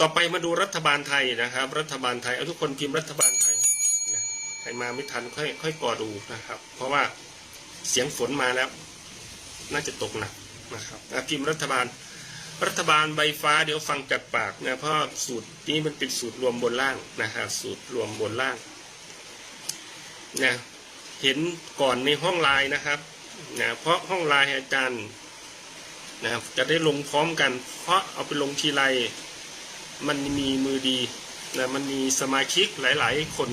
ต่อไปมาดูรัฐบาลไทยนะครับ รัฐบาลไทยเอาทุกคนพิมพ์รัฐบาลไทยนะใครมาไม่ทันค่อยค่อยกอดูนะครับ เพราะว่าเสียงฝนมาแล้ว น่าจะตกหนักนะครับพิมพ์รัฐบาล รัฐบาลใบฟ้าเดี๋ยวฟังจากปากนะเพราะสูตรนี้มันเป็นสูตรรวมบนล่างนะครับสูตรรวมบนล่างนะเห็นก่อนในห้องไลน์นะครับนะเพราะห้องไลน์อาจารย์นะครับจะได้ลงพร้อมกัน เพราะเอาไปลงทีไร มันมีมือดีนะมันมีสมาชิกหลาย ๆ คน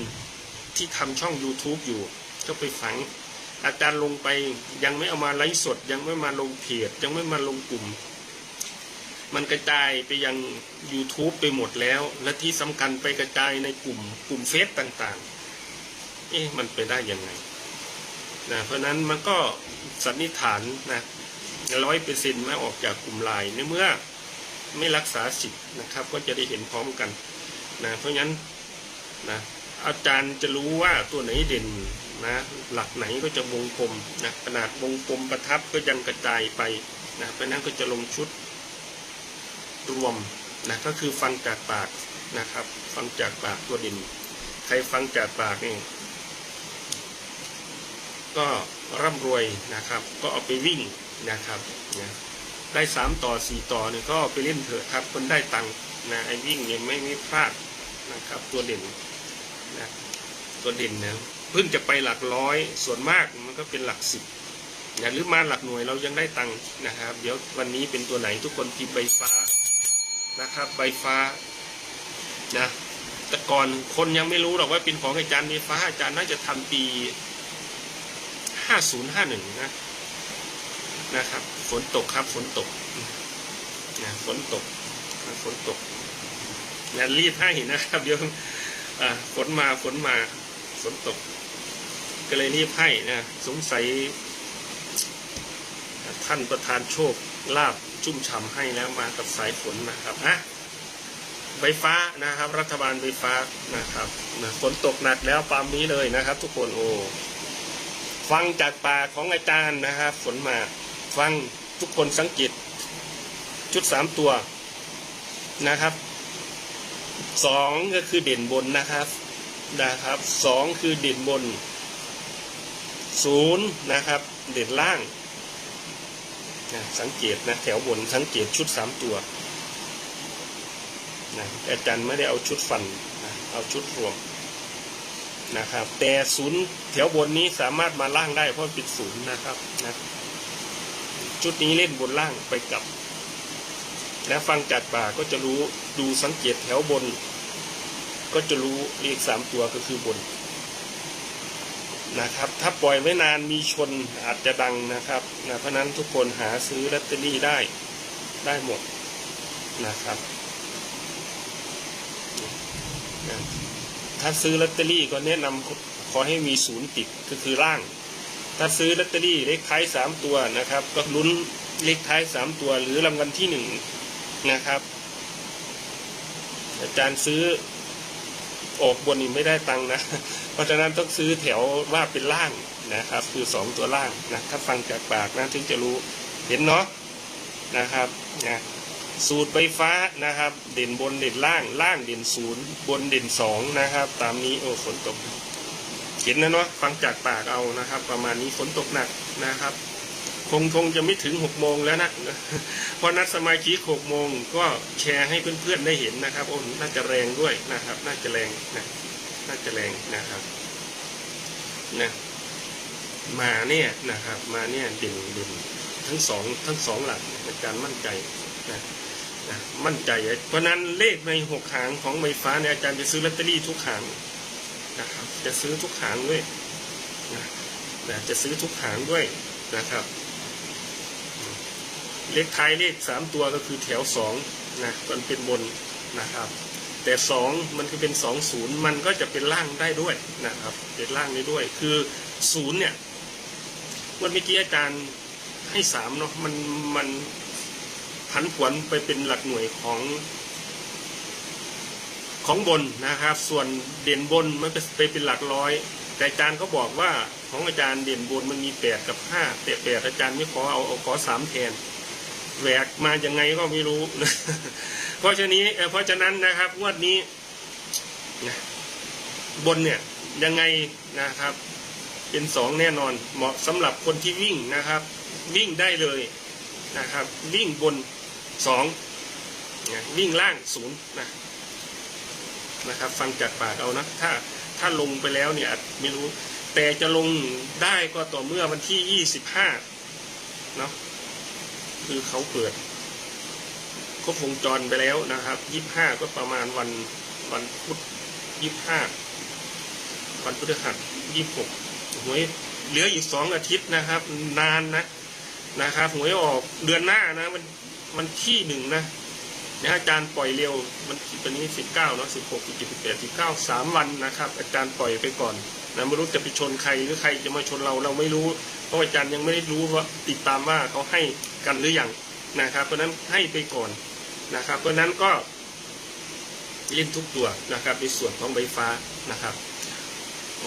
ที่ทำช่อง YouTube อยู่ ก็ไปฝังอาจารย์ลงไปยังไม่เอามาไลฟ์สด ยังไม่มาลงเพจยังไม่มาลงกลุ่ม มันกระจายไปยัง YouTube ไปหมดแล้ว และที่สำคัญไปกระจายในกลุ่มกลุ่มเฟซต่างๆ เอ๊ะมันไปได้ยังไงนะเพราะฉะนั้นมันก็สันนิษฐานนะร้อยเปอร์เซ็นต์ไม่ออกจากกลุ่มไลน์ในเมื่อ ไม่รักษาสิทธิ์นะครับ ก็จะได้เห็นพร้อมกันนะเพราะฉะนั้นนะอาจารย์จะรู้ว่าตัวไหนเด่นนะหลักไหนก็จะวงกลมนะขนาดวงกลมประทับก็ยังกระจายไปนะเพราะนั้นก็จะลงชุดรวมนะก็คือฟังจากปากนะครับ ฟังจากปากตัวดินใครฟังจากปากนี่ก็ร่ำรวยนะครับ ก็เอาไปวิ่งนะครับนะ ได้สามต่อสี่ต่อเนี่ยก็ไปเล่นเถอะครับ คนได้ตังค์นะไอ้วิ่งเนี่ยไม่ไม่พลาดนะครับตัวเด่นนะตัวเด่นนะเพิ่งจะไปหลักร้อยส่วนมากมันก็เป็นหลักสิบนะหรือมาหลักหน่วยเรายังได้ตังค์นะครับ เดี๋ยววันนี้เป็นตัวไหนทุกคนพิมพ์ใบฟ้านะครับ ใบฟ้านะแต่ก่อนคนยังไม่รู้หรอกว่าเป็นของอาจารย์ใบฟ้าอาจารย์น่าจะทำปีห้าศูนย์ห้าหนึ่งนะ นะครับ ฝนตกครับ ฝนตกนะฝนตกฝนตกนะรีบให้นะครับ เดี๋ยวฝนมาฝนมาฝนตก ก็เลยรีบให้นะสงสัย ท่านประธานโชคลาบชุ่มฉ่ำให้แล้วมากับสายฝนนะครับอะไฟฟ้านะครับ รัฐบาลไฟฟ้านะครับนะฝนตกหนักแล้วปามนี้เลยนะครับ ทุกคนโอ้ฟังจากปากของอาจารย์นะครับฝนมา ฟังทุกคนสังเกตชุดสามตัวนะครับสองก็คือเด่นบนนะครับนะครับสองคือเด่นบนศูนย์นะครับ เด่นล่างนะสังเกตนะแถวบนสังเกตชุดสามตัวนะอาจารย์ไม่ได้เอาชุดฟันนะเอาชุดรวมนะครับ แต่ศูนย์แถวบนนี้สามารถมาล่างได้เพราะเป็นศูนย์นะครับนะ ชุดนี้เล่นบนล่างไปกลับ และฟังจากป่ากก็จะรู้ดูสังเกตแถวบน ก็จะรู้เลขสามตัวก็คือบนนะครับ ถ้าปล่อยไว้นานมีชนอาจจะดังนะครับนะเพราะฉะนั้นทุกคนหาซื้อลอตเตอรี่ได้ได้หมดนะครับนะถ้าซื้อลอตเตอรี่ก็แนะนำขอให้มีศูนย์ติดก็คือล่าง ถ้าซื้อลอตเตอรี่เลขท้ายสามตัวนะครับ ก็ลุ้นเลขท้ายสามตัวหรือรางวัลที่หนึ่งนะครับ อาจารย์ซื้อออกบนนี่ไม่ได้ตังค์นะ เพราะฉะนั้นต้องซื้อแถวว่าเป็นล่างนะครับ คือสองตัวล่างนะถ้าฟังจากปากนะถึงจะรู้เห็นเนาะนะครับนะสูตรไฟฟ้านะครับ เด่นบนเด่นล่างล่างเด่นศูนย์บนเด่นสองนะครับ ตามนี้โอ้ฝนตก ห็นนะเนาะฟังจากปากเอานะครับ ประมาณนี้ฝนตกหนักนะครับ คงคงจะไม่ถึงหกโมงแล้วนะเพราะนัดสมาชิกหกโมงก็แชร์ให้เพื่อนๆได้เห็นนะครับโอ้น่าจะแรงด้วยนะครับ น่าจะแรงนะน่าจะแรงนะครับนะมาเนี่ยนะครับ มาเนี่ยเด่นเด่นทั้งสองทั้งสองหลักในการมั่นใจนะนะมั่นใจ เพราะนั้นเลขในหกหางของไฟฟ้าเนี่ยอาจารย์จะซื้อลอตเตอรี่ทุกหาง นะครับ จะซื้อทุกหางด้วยนะนะจะซื้อทุกหางด้วยนะครับ เลขท้ายเลขสามตัวก็คือแถวสองนะมันเป็นบนนะครับ แต่สองมันคือเป็นสองศูนย์มันก็จะเป็นล่างได้ด้วยนะครับ เป็นล่างได้ด้วย คือศูนย์เนี่ยวันเมื่อกี้อาจารย์ให้สามเนาะมันมันผันผวนไปเป็นหลักหน่วยของ ของบนนะครับ ส่วนเด่นบนมันไปเป็นหลักร้อย แต่อาจารย์เขาบอกว่าของอาจารย์เด่นบนมันมีแปดกับห้าแต่แปดอาจารย์ไม่ขอเอาเอาขอสามแทนแหวกมายังไงก็ไม่รู้นะเพราะฉะนี้เพราะฉะนั้นนะครับงวดนี้นะบนเนี่ยยังไงนะครับ เป็นสองแน่นอนเหมาะสำหรับคนที่วิ่งนะครับ วิ่งได้เลยนะครับ วิ่งบนสองนะวิ่งล่างศูนย์นะ นะครับ ฟังจากปากเอานะถ้าถ้าลงไปแล้วเนี่ยไม่รู้ แต่จะลงได้ก็ต่อเมื่อวันที่ยี่สิบห้าเนาะคือเขาเปิดครบวงจรไปแล้วนะครับยี่บห้าก็ประมาณวันวันพุธยี่บห้าวันพฤหัสยี่หกหวยเหลืออีกสองอาทิตย์นะครับ นานนะนะครับหวยออกเดือนหน้านะมันมันที่หนึ่งนะ นะอาจารย์ปล่อยเร็วมันตอนนี้สิบเก้าเนาะสิบหกสิบเจ็ดสิบแปดสิบเก้าสามวันนะครับ อาจารย์ปล่อยไปก่อนนะไม่รู้จะไปชนใครหรือใครจะมาชนเราเราไม่รู้ เพราะอาจารย์ยังไม่ได้รู้ว่าติดตามว่าเขาให้กันหรือยังนะครับ เพราะนั้นให้ไปก่อนนะครับ เพราะฉะนั้นก็เล่นทุกตัวนะครับในส่วนของใบฟ้านะครับ